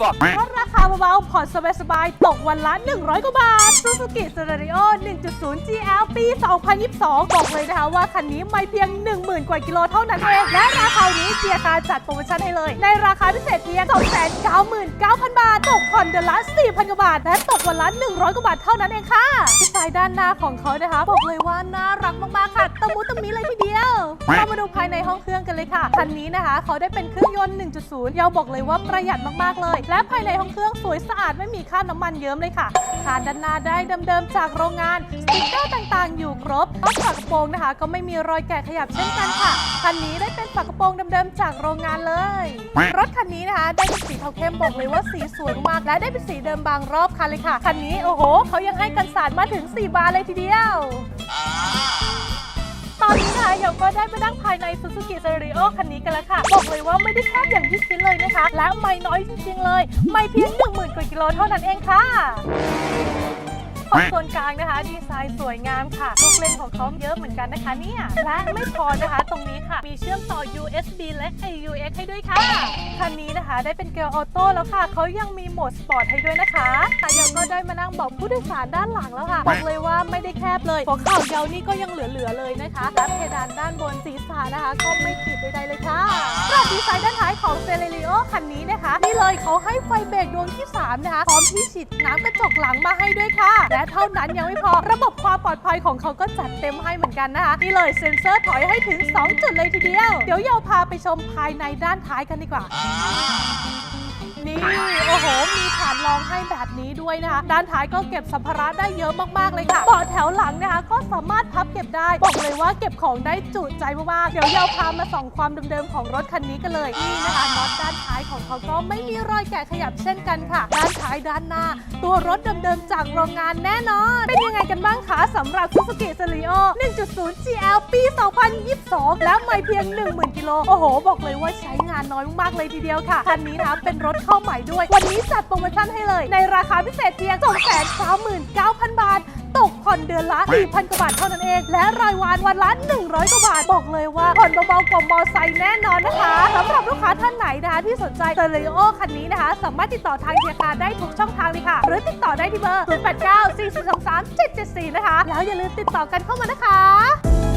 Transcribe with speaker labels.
Speaker 1: fuck
Speaker 2: ลดราคาเบาๆผ่อนสบายๆ ตกวันละ 100 กว่าบาท Suzuki Celerio 1.0 GL ปี 2022 บอกเลยนะคะว่าคันนี้ไม่เพียง 10,000 กว่ากิโลเท่านั้นเอง และราคานี้เกียร์การจัดโปรโมชั่นให้เลย ในราคาพิเศษเพียง 299,000 บาท ตกผ่อนเดือนละ 4,000 กว่าบาท และตกวันละ 100 กว่าบาทเท่านั้นเองค่ะที่ซ้ายด้านหน้าของเขานะคะบอกเลยว่าน่ารักมากๆค่ะ ตะมุตะมิเลยทีเดียวเรามาดูภายในห้องเครื่องกันเลยค่ะคันนี้นะคะเขาได้เป็นเครื่องยนต์ 1.0 ยาวบอกเลยว่าประหยัดมากๆเลย และภายในห้องเครื่องสวยสะอาดไม่มีคราน้ำมันเยิ้มเลยค่ะคานด้านหน้าได้เดิมๆจากโรงงานสติ๊กเกอร์ต่างๆ อยู่ครบรอบฝากระโปรงนะคะ ก็ไม่มีรอยแกะขยับเช่นกันค่ะคันนี้ได้เป็นฝากระโปรงเดิมๆจากโรงงานเลย รถคันนี้นะคะ ได้เป็นสีเทาเข้มบอกเลยว่าสีสวยมากและได้เป็นสีเดิมบางรอบคันเลยค่ะคันนี้โอ้โหเขายังให้กันสาดมาถึง 4 บานเลยทีเดียว ตอนนี้นะคะเดี๋ยวก็ได้มานั่งภายใน Suzuki Celerio คันนี้กันแล้วค่ะ บอกเลยว่าไม่ได้แคบอย่างที่คิดเลยนะคะ และไม่น้อยจริงๆเลย ไม่เพียง 10,000กว่ากิโลเท่านั้นเองค่ะ ขอบส่วนกลางนะคะ ดีไซน์สวยงามค่ะลูกเล่นของเขาเยอะเหมือนกันนะคะเนี่ยและไม่พอนะคะ ตรงนี้ค่ะ มีเชื่อมต่อ USB และ AUX ให้ด้วยค่ะคันนี้นะคะได้เป็นเกียร์ออโต้แล้วค่ะเขายังมีโหมดสปอร์ตให้ด้วยนะคะแต่ยังก็ได้มานั่งบอกผู้โดยสารด้านหลังแล้วค่ะบอกเลยว่าไม่ได้แคบเลยหัวเข่าเยาวนี่ก็ยังเหลือๆเลยนะคะและเพดานด้านบนศีรษะนะคะ ก็ไม่ติดใดๆเลยค่ะรับดีไซน์ด้ นี่เลยเขาให้ไฟเบรกดวงที่ 3 นะคะ พร้อมที่ฉีดน้ำกระจกหลังมาให้ด้วยค่ะ และเท่านั้นยังไม่พอ ระบบความปลอดภัยของเขาก็จัดเต็มให้เหมือนกันนะคะ นี่เลยเซ็นเซอร์ถอยให้ถึง 2 จุดเลยทีเดียว เดี๋ยวเราพาไปชมภายในด้านท้ายกันดีกว่า นี่โอ้โห มีฐานรองให้แบบนี้ด้วยนะคะ ด้านท้ายก็เก็บสัมภาระได้เยอะมากๆเลยค่ะเบาะแถวหลังนะคะ ก็สามารถพับเก็บได้ บอกเลยว่าเก็บของได้จุใจมากๆ เดี๋ยวเราพามาส่องความเดิมๆของรถคันนี้กันเลย นี่นะคะน็อตด้านท้ายของเขาก็ไม่มีรอยแกะขยับเช่นกันค่ะ ด้านท้ายด้านหน้า ตัวรถเดิมๆจากโรงงานแน่นอน เป็นยังไงกันบ้างคะ สำหรับ Suzuki Celerio 1.0 GL ปี 2022 และไม่เพียง 10,000 กิโล โอ้โห บอกเลยว่าใช้งานน้อยมาก ๆ เลยทีเดียวค่ะ คันนี้นะเป็นรถเข้าใหม่ด้วย วันนี้จัดโปรโมชั่นให้เลย ในราคาพิเศษเพียง 299,000 บาทตกผ่อนเดือนละ 4,000 กว่าบาทเท่านั้นเอง และรายวันวันละ 100 กว่าบาท บอกเลยว่าผ่อนเบาๆกว่ามอไซค์แน่นอนนะคะ ลูกค้าท่านไหนนะคะที่สนใจเซเลโอคันนี้นะคะ สามารถติดต่อทางเฮียการได้ทุกช่องทางเลยค่ะ หรือติดต่อได้ที่เบอร์ 089 4 2 3 7 7 4 นะคะ แล้วอย่าลืมติดต่อกันเข้ามานะคะ